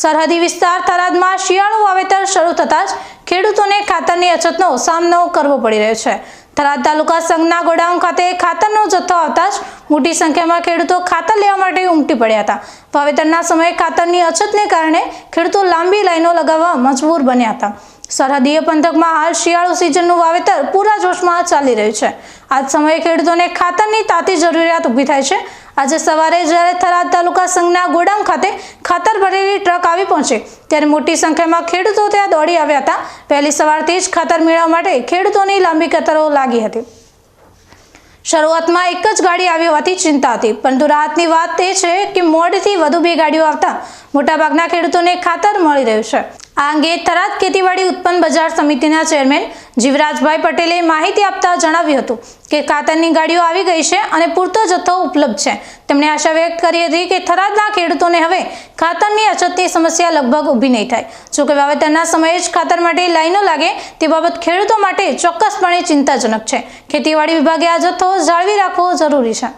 સરહદી વિસ્તાર થરાદમાં શિયાળુ વાવેતર શરૂ થતાં જ ખેડૂતોને ખાતરની અછતનો સામનો કરવો પડી રહ્યો છે. થરાદ તાલુકા સંઘના ગોડાઉન ખાતે ખાતરનો જથ્થો આવતા જ મોટી સંખ્યામાં ખેડૂતો ખાતર લેવા માટે ઉમટી પડ્યા હતા. વાવેતરના સમયે ખાતરની અછતને કારણે ખેડૂતો લાંબી લાઈનો લગાવવા મજબૂર બન્યા હતા. સરહદીય પંથકમાં હાલ શિયાળુ સિઝનનું વાવેતર પૂરા જોશમાં ચાલી રહ્યું છે. આ જ સમયે ખેડૂતોને ખાતરની તાતી જરૂરિયાત ઊભી થાય છે. આજે સવારે જ્યારે થરાદ તાલુકા સંઘના ગોડાઉન ખાતે ખાતર ભરેલી ટ્રક આવી પહોંચી, ત્યારે મોટી સંખ્યામાં ખેડૂતો ત્યાં દોડી આવ્યા હતા. પહેલી સવારથી જ ખાતર મેળવવા માટે ખેડૂતોની લાંબી કતારો લાગી હતી. શરૂઆતમાં એક જ ગાડી આવી હોવાથી ચિંતા હતી, પરંતુ રાહતની વાત એ છે કે મોડથી વધુ બે ગાડીઓ આવતા મોટાભાગના ખેડૂતોને ખાતર મળી રહ્યું છે. આ અંગે થરાદ ખેતીવાડી ઉત્પન્ન બજાર સમિતિના ચેરમેન જીવરાજભાઈ પટેલે માહિતી આપતા જણાવ્યું હતું કે ખાતરની ગાડીઓ આવી ગઈ છે અને પૂરતો જથ્થો ઉપલબ્ધ છે. તેમણે આશા વ્યક્ત કરી હતી કે થરાદના ખેડૂતોને હવે ખાતરની અછતની સમસ્યા લગભગ ઊભી નહીં થાય. જોકે વાવેતરના સમયે જ ખાતર માટે લાઈનો લાગે તે બાબત ખેડૂતો માટે ચોક્કસપણે ચિંતાજનક છે. ખેતીવાડી વિભાગે આ જથ્થો જાળવી રાખવો જરૂરી છે.